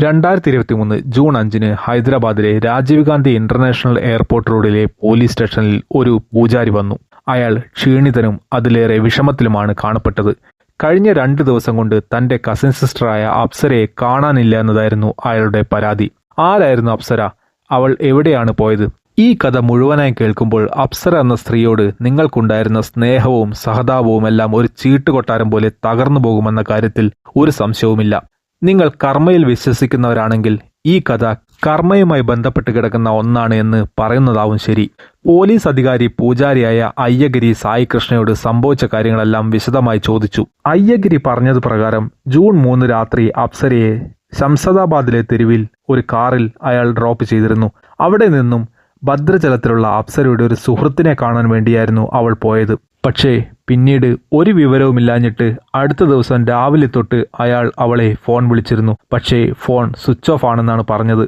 രണ്ടായിരത്തി ഇരുപത്തി മൂന്ന് ജൂൺ അഞ്ചിന് ഹൈദരാബാദിലെ രാജീവ് ഗാന്ധി ഇന്റർനാഷണൽ എയർപോർട്ട് റോഡിലെ പോലീസ് സ്റ്റേഷനിൽ ഒരു പൂജാരി വന്നു. അയാൾ ക്ഷീണിതനും അതിലേറെ വിഷമത്തിലുമാണ് കാണപ്പെട്ടത്. കഴിഞ്ഞ രണ്ട് ദിവസം കൊണ്ട് തന്റെ കസിൻ സിസ്റ്ററായ അപ്സരയെ കാണാനില്ല എന്നതായിരുന്നു അയാളുടെ പരാതി. ആരായിരുന്നു അപ്സര? അവൾ എവിടെയാണ് പോയത്? ഈ കഥ മുഴുവനായി കേൾക്കുമ്പോൾ അപ്സര എന്ന സ്ത്രീയോട് നിങ്ങൾക്കുണ്ടായിരുന്ന സ്നേഹവും സഹതാപവും എല്ലാം ഒരു ചീട്ടുകൊട്ടാരം പോലെ തകർന്നു പോകുമെന്ന കാര്യത്തിൽ ഒരു സംശയവുമില്ല. നിങ്ങൾ കർമ്മയിൽ വിശ്വസിക്കുന്നവരാണെങ്കിൽ ഈ കഥ കർമ്മയുമായി ബന്ധപ്പെട്ട് കിടക്കുന്ന ഒന്നാണ് എന്ന് പറയുന്നതാവും ശരി. പോലീസ് അധികാരി പൂജാരിയായ അയ്യഗിരി സായികൃഷ്ണയോട് സംഭവിച്ച കാര്യങ്ങളെല്ലാം വിശദമായി ചോദിച്ചു. അയ്യഗിരി പറഞ്ഞത് പ്രകാരം ജൂൺ മൂന്ന് രാത്രി അപ്സരയെ ശംസദാബാദിലെ തെരുവിൽ ഒരു കാറിൽ അയാൾ ഡ്രോപ്പ് ചെയ്തിരുന്നു. അവിടെ നിന്നും ഭദ്രജലത്തിലുള്ള അപ്സരയുടെ ഒരു സുഹൃത്തിനെ കാണാൻ വേണ്ടിയായിരുന്നു അവൾ പോയത്. പക്ഷേ പിന്നീട് ഒരു വിവരവുമില്ലാഞ്ഞിട്ട് അടുത്ത ദിവസം രാവിലെ തൊട്ട് അയാൾ അവളെ ഫോൺ വിളിച്ചിരുന്നു. പക്ഷേ ഫോൺ സ്വിച്ച് ഓഫ് ആണെന്നാണ് പറഞ്ഞത്.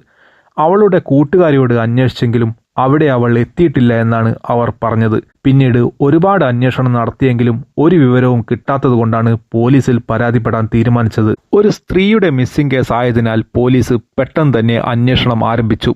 അവളുടെ കൂട്ടുകാരിയോട് അന്വേഷിച്ചെങ്കിലും അവിടെ അവൾ എത്തിയിട്ടില്ല എന്നാണ് അവർ പറഞ്ഞത്. പിന്നീട് ഒരുപാട് അന്വേഷണം നടത്തിയെങ്കിലും ഒരു വിവരവും കിട്ടാത്തത് കൊണ്ടാണ് പോലീസിൽ പരാതിപ്പെടാൻ തീരുമാനിച്ചത്. ഒരു സ്ത്രീയുടെ മിസ്സിംഗ് കേസ് ആയതിനാൽ പോലീസ് പെട്ടെന്ന് തന്നെ അന്വേഷണം ആരംഭിച്ചു.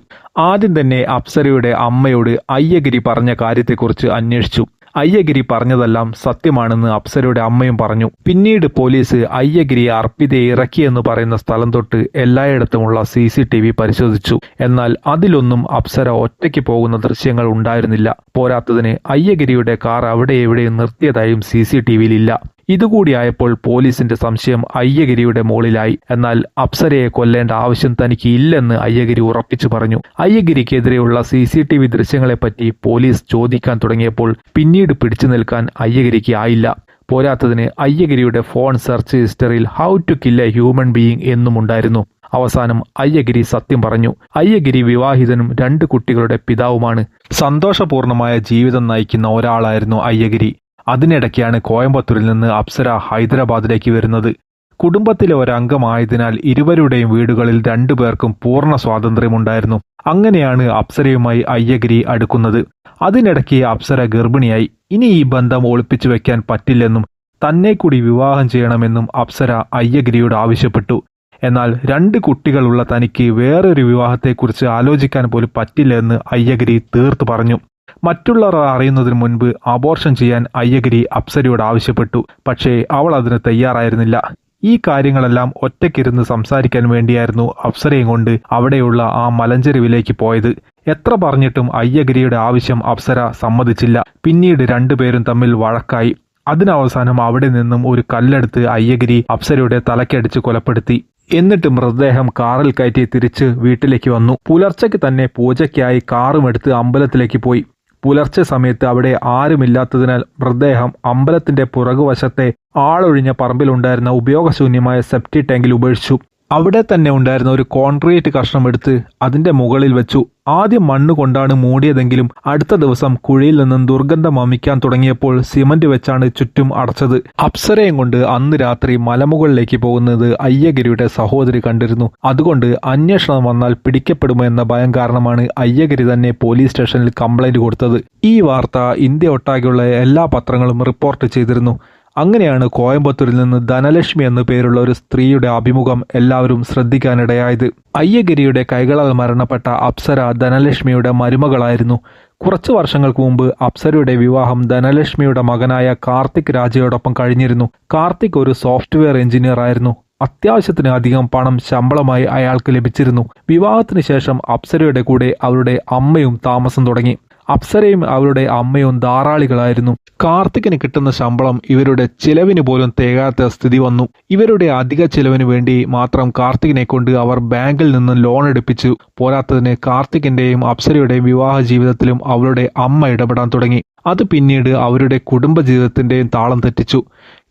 ആദ്യം തന്നെ അപ്സരയുടെ അമ്മയോട് അയ്യഗിരി പറഞ്ഞ കാര്യത്തെക്കുറിച്ച് അന്വേഷിച്ചു. അയ്യഗിരി പറഞ്ഞതെല്ലാം സത്യമാണെന്ന് അപ്സരയുടെ അമ്മയും പറഞ്ഞു. പിന്നീട് പോലീസ് അയ്യഗിരിയെ അർപ്പിതയെ ഇറക്കിയെന്ന് പറയുന്ന സ്ഥലം തൊട്ട് എല്ലായിടത്തുമുള്ള സി സി ടി വി പരിശോധിച്ചു. എന്നാൽ അതിലൊന്നും അപ്സര ഒറ്റയ്ക്ക് പോകുന്ന ദൃശ്യങ്ങൾ ഉണ്ടായിരുന്നില്ല. പോരാത്തതിന് അയ്യഗിരിയുടെ കാർ അവിടെ എവിടെയും നിർത്തിയതായും സി സി ടി വിയിലില്ല ഇതുകൂടിയായപ്പോൾ പോലീസിന്റെ സംശയം അയ്യഗിരിയുടെ മുകളിലായി എന്നാൽ അപ്സരയെ കൊല്ലേണ്ട ആവശ്യം തനിക്ക് ഇല്ലെന്ന് അയ്യഗിരി ഉറപ്പിച്ചു പറഞ്ഞു. അയ്യഗിരിക്കെതിരെയുള്ള സി സി ടി വി ദൃശ്യങ്ങളെപ്പറ്റി പോലീസ് ചോദിക്കാൻ തുടങ്ങിയപ്പോൾ പിന്നീട് പിടിച്ചു നിൽക്കാൻ അയ്യഗിരിക്ക് ആയില്ല. പോരാത്തതിന് അയ്യഗിരിയുടെ ഫോൺ സെർച്ച് ഹിസ്റ്ററിയിൽ how to kill a human being എന്നുമുണ്ടായിരുന്നു. അവസാനം അയ്യഗിരി സത്യം പറഞ്ഞു. അയ്യഗിരി വിവാഹിതനും രണ്ട് കുട്ടികളുടെ പിതാവുമാണ്. സന്തോഷപൂർണമായ ജീവിതം നയിക്കുന്ന ഒരാളായിരുന്നു അയ്യഗിരി. അതിനിടയ്ക്കാണ് കോയമ്പത്തൂരിൽ നിന്ന് അപ്സര ഹൈദരാബാദിലേക്ക് വരുന്നത്. കുടുംബത്തിലെ ഒരംഗമായതിനാൽ ഇരുവരുടെയും വീടുകളിൽ രണ്ടുപേർക്കും പൂർണ സ്വാതന്ത്ര്യമുണ്ടായിരുന്നു. അങ്ങനെയാണ് അപ്സരയുമായി അയ്യഗിരി അടുക്കുന്നത്. അതിനിടയ്ക്ക് അപ്സര ഗർഭിണിയായി. ഇനി ഈ ബന്ധം ഒളിപ്പിച്ചു വെക്കാൻ പറ്റില്ലെന്നും തന്നെ കൂടി വിവാഹം ചെയ്യണമെന്നും അപ്സര അയ്യഗിരിയോട് ആവശ്യപ്പെട്ടു. എന്നാൽ രണ്ട് കുട്ടികളുള്ള തനിക്ക് വേറൊരു വിവാഹത്തെക്കുറിച്ച് ആലോചിക്കാൻ പോലും പറ്റില്ലെന്ന് അയ്യഗിരി തീർത്തു പറഞ്ഞു. മറ്റുള്ളവർ അറിയുന്നതിന് മുൻപ് അബോർഷൻ ചെയ്യാൻ അയ്യഗിരി അപ്സരയോട് ആവശ്യപ്പെട്ടു. പക്ഷേ അവൾ അതിന് തയ്യാറായിരുന്നില്ല. ഈ കാര്യങ്ങളെല്ലാം ഒറ്റയ്ക്കിരുന്ന് സംസാരിക്കാൻ വേണ്ടിയായിരുന്നു അപ്സരയും കൊണ്ട് അവിടെയുള്ള ആ മലഞ്ചെരുവിലേക്ക് പോയത്. എത്ര പറഞ്ഞിട്ടും അയ്യഗിരിയുടെ ആവശ്യം അപ്സര സമ്മതിച്ചില്ല. പിന്നീട് രണ്ടുപേരും തമ്മിൽ വഴക്കായി. അതിനവസാനം അവിടെ നിന്നും ഒരു കല്ലെടുത്ത് അയ്യഗിരി അപ്സരയുടെ തലക്കടിച്ച് കൊലപ്പെടുത്തി. എന്നിട്ട് മൃതദേഹം കാറിൽ കയറ്റി തിരിച്ച് വീട്ടിലേക്ക് വന്നു. പുലർച്ചയ്ക്ക് തന്നെ പൂജയ്ക്കായി കാറുമെടുത്ത് അമ്പലത്തിലേക്ക് പോയി. പുലർച്ചെ സമയത്ത് അവിടെ ആരുമില്ലാത്തതിനാൽ മൃതദേഹം അമ്പലത്തിന്റെ പുറകുവശത്തെ ആളൊഴിഞ്ഞ പറമ്പിലുണ്ടായിരുന്ന ഉപയോഗശൂന്യമായ സെപ്റ്റി ടാങ്കിൽ ഉപേക്ഷിച്ചു. അവിടെ തന്നെ ഉണ്ടായിരുന്ന ഒരു കോൺക്രീറ്റ് കഷ്ണം എടുത്ത് അതിന്റെ മുകളിൽ വെച്ചു. ആദ്യം മണ്ണ് കൊണ്ടാണ് മൂടിയതെങ്കിലും അടുത്ത ദിവസം കുഴിയിൽ നിന്നും ദുർഗന്ധം അമിക്കാൻ തുടങ്ങിയപ്പോൾ സിമന്റ് വെച്ചാണ് ചുറ്റും അടച്ചത്. അപ്സരയും കൊണ്ട് അന്ന് രാത്രി മലമുകളിലേക്ക് പോകുന്നത് അയ്യഗിരിയുടെ സഹോദരി കണ്ടിരുന്നു. അതുകൊണ്ട് അന്വേഷണം വന്നാൽ പിടിക്കപ്പെടുമോ എന്ന ഭയം കാരണമാണ് അയ്യഗിരി തന്നെ പോലീസ് സ്റ്റേഷനിൽ കംപ്ലൈന്റ് കൊടുത്തത്. ഈ വാർത്ത ഇന്ത്യ ഒട്ടാകെയുള്ള എല്ലാ പത്രങ്ങളും റിപ്പോർട്ട് ചെയ്തിരുന്നു. അങ്ങനെയാണ് കോയമ്പത്തൂരിൽ നിന്ന് ധനലക്ഷ്മി എന്നു പേരുള്ള ഒരു സ്ത്രീയുടെ അഭിമുഖം എല്ലാവരും ശ്രദ്ധിക്കാനിടയായത്. അയ്യഗിരിയുടെ കൈകളാൽ മരണപ്പെട്ട അപ്സര ധനലക്ഷ്മിയുടെ മരുമകളായിരുന്നു. കുറച്ചു വർഷങ്ങൾക്ക് മുമ്പ് അപ്സരയുടെ വിവാഹം ധനലക്ഷ്മിയുടെ മകനായ കാർത്തിക് രാജയോടൊപ്പം കഴിഞ്ഞിരുന്നു. കാർത്തിക് ഒരു സോഫ്റ്റ്വെയർ എഞ്ചിനീയർ ആയിരുന്നു. അത്യാവശ്യത്തിന് അധികം പണം ശമ്പളമായി അയാൾക്ക് ലഭിച്ചിരുന്നു. വിവാഹത്തിന് ശേഷം അപ്സരയുടെ കൂടെ അവരുടെ അമ്മയും താമസം തുടങ്ങി. അപ്സരയും അവരുടെ അമ്മയും ധാരാളികളായിരുന്നു. കാർത്തികിന് കിട്ടുന്ന ശമ്പളം ഇവരുടെ ചിലവിന് പോലും തികയാത്ത സ്ഥിതി വന്നു. ഇവരുടെ അധിക ചിലവിന് വേണ്ടി മാത്രം കാർത്തികിനെ കൊണ്ട് അവർ ബാങ്കിൽ നിന്ന് ലോൺ എടുപ്പിച്ചു. പോരാത്തതിന് കാർത്തികിന്റെയും അപ്സരയുടെയും വിവാഹ ജീവിതത്തിലും അവരുടെ അമ്മ ഇടപെടാൻ തുടങ്ങി. അത് പിന്നീട് അവരുടെ കുടുംബജീവിതത്തിന്റെയും താളം തെറ്റിച്ചു.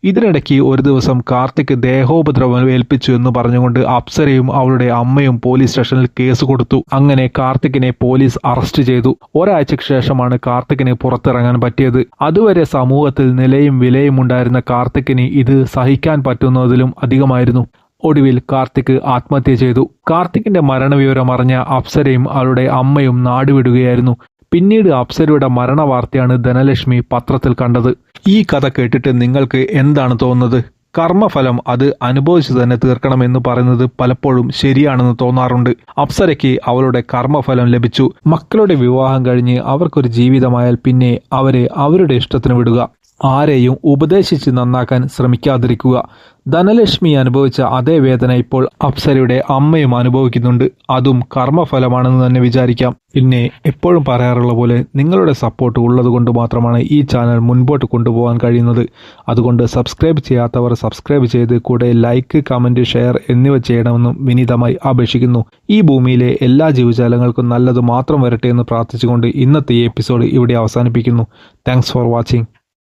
ഇതിനിടയ്ക്ക് ഒരു ദിവസം കാർത്തിക് ദേഹോപദ്രവം ഏൽപ്പിച്ചു എന്ന് പറഞ്ഞുകൊണ്ട് അപ്സരയും അവളുടെ അമ്മയും പോലീസ് സ്റ്റേഷനിൽ കേസ് കൊടുത്തു. അങ്ങനെ കാർത്തിക്കിനെ പോലീസ് അറസ്റ്റ് ചെയ്തു. ഒരാഴ്ചയ്ക്ക് ശേഷമാണ് കാർത്തികിന് പുറത്തിറങ്ങാൻ പറ്റിയത്. അതുവരെ സമൂഹത്തിൽ നിലയും വിലയും ഉണ്ടായിരുന്ന കാർത്തികിന് ഇത് സഹിക്കാൻ പറ്റുന്നതിലും അധികമായിരുന്നു. ഒടുവിൽ കാർത്തിക് ആത്മഹത്യ ചെയ്തു. കാർത്തിക്കിന്റെ മരണവിവരം അറിഞ്ഞ അപ്സരയും അവളുടെ അമ്മയും നാടുവിടുകയായിരുന്നു. പിന്നീട് അപ്സരയുടെ മരണവാർത്തയാണ് ധനലക്ഷ്മി പത്രത്തിൽ കണ്ടത്. ഈ കഥ കേട്ടിട്ട് നിങ്ങൾക്ക് എന്താണ് തോന്നുന്നത്? കർമ്മഫലം അത് അനുഭവിച്ചു തന്നെ തീർക്കണമെന്ന് പറയുന്നത് പലപ്പോഴും ശരിയാണെന്ന് തോന്നാറുണ്ട്. അപ്സരയ്ക്ക് അവളുടെ കർമ്മഫലം ലഭിച്ചു. മക്കളുടെ വിവാഹം കഴിഞ്ഞ് അവർക്കൊരു ജീവിതമായാൽ പിന്നെ അവരെ അവരുടെ ഇഷ്ടത്തിന് വിടുക. ആരെയും ഉപദേശിച്ച് നന്നാക്കാൻ ശ്രമിക്കാതിരിക്കുക. ധനലക്ഷ്മി അനുഭവിച്ച അതേ വേദന ഇപ്പോൾ അപ്സരയുടെ അമ്മയും അനുഭവിക്കുന്നുണ്ട്. അതും കർമ്മഫലമാണെന്ന് തന്നെ വിചാരിക്കാം. പിന്നെ എപ്പോഴും പറയാറുള്ള പോലെ നിങ്ങളുടെ സപ്പോർട്ട് ഉള്ളതുകൊണ്ട് മാത്രമാണ് ഈ ചാനൽ മുൻപോട്ട് കൊണ്ടുപോകാൻ കഴിയുന്നത്. അതുകൊണ്ട് സബ്സ്ക്രൈബ് ചെയ്യാത്തവർ സബ്സ്ക്രൈബ് ചെയ്ത് കൂടെ ലൈക്ക് കമന്റ് ഷെയർ എന്നിവ ചെയ്യണമെന്നും വിനീതമായി അപേക്ഷിക്കുന്നു. ഈ ഭൂമിയിലെ എല്ലാ ജീവജാലങ്ങൾക്കും നല്ലത് മാത്രം വരട്ടെ എന്ന് പ്രാർത്ഥിച്ചുകൊണ്ട് ഇന്നത്തെ ഈ എപ്പിസോഡ് ഇവിടെ അവസാനിപ്പിക്കുന്നു. Thanks for watching